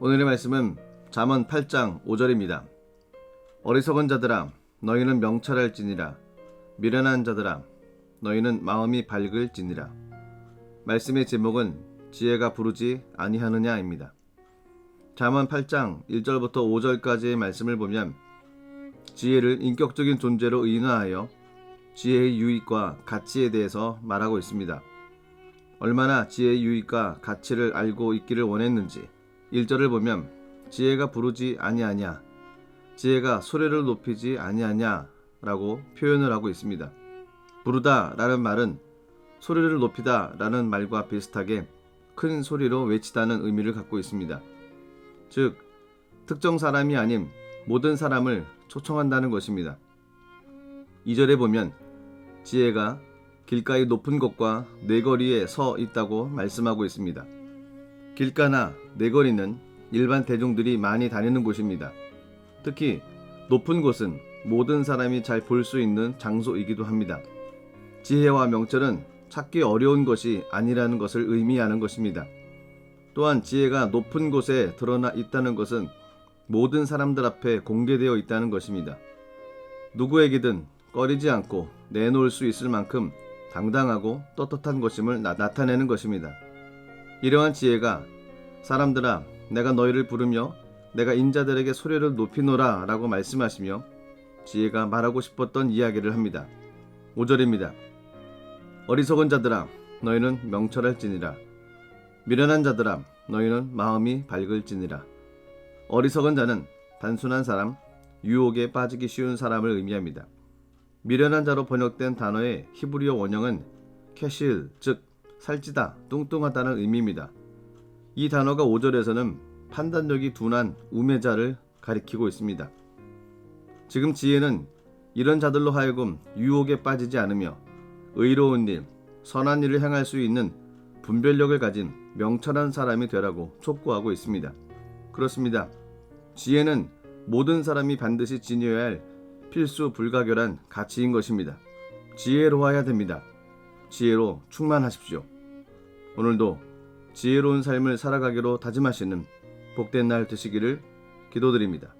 오늘의 말씀은 잠언 8장 5절입니다. 어리석은 자들아 너희는 명철할지니라 미련한 자들아 너희는 마음이 밝을지니라 말씀의 제목은 지혜가 부르지 아니하느냐입니다. 잠언 8장 1절부터 5절까지의 말씀을 보면 지혜를 인격적인 존재로 인화하여 지혜의 유익과 가치에 대해서 말하고 있습니다. 얼마나 지혜의 유익과 가치를 알고 있기를 원했는지 1절을 보면 지혜가 부르지 아니하냐 지혜가 소리를 높이지 아니하냐라고 표현을 하고 있습니다. 부르다라는 말은 소리를 높이다라는 말과 비슷하게 큰 소리로 외치다는 의미를 갖고 있습니다. 즉 특정 사람이 아닌 모든 사람을 초청한다는 것입니다. 2절에 보면 지혜가 길가의 높은 곳과 내거리에 서 있다고 말씀하고 있습니다. 길가나 내거리는 일반 대중들이 많이 다니는 곳입니다. 특히 높은 곳은 모든 사람이 잘 볼 수 있는 장소이기도 합니다. 지혜와 명철은 찾기 어려운 것이 아니라는 것을 의미하는 것입니다. 또한 지혜가 높은 곳에 드러나 있다는 것은 모든 사람들 앞에 공개되어 있다는 것입니다. 누구에게든 꺼리지 않고 내놓을 수 있을 만큼 당당하고 떳떳한 것임을 나, 나타내는 것입니다. 이러한 지혜가 사람들아 내가 너희를 부르며 내가 인자들에게 소리를 높이노라 라고 말씀하시며 지혜가 말하고 싶었던 이야기를 합니다. 5절입니다. 어리석은 자들아 너희는 명철할지니라 미련한 자들아 너희는 마음이 밝을지니라 어리석은 자는 단순한 사람, 유혹에 빠지기 쉬운 사람을 의미합니다. 미련한 자로 번역된 단어의 히브리어 원형은 캐실, 즉 살찌다, 뚱뚱하다는 의미입니다. 이 단어가 5절에서는 판단력이 둔한 우매자를 가리키고 있습니다. 지금 지혜는 이런 자들로 하여금 유혹에 빠지지 않으며 의로운 일, 선한 일을 행할 수 있는 분별력을 가진 명철한 사람이 되라고 촉구하고 있습니다. 그렇습니다. 지혜는 모든 사람이 반드시 지녀야 할 필수 불가결한 가치인 것입니다. 지혜로워야 됩니다. 지혜로 충만하십시오. 오늘도 지혜로운 삶을 살아가기로 다짐하시는 복된 날 되시기를 기도드립니다.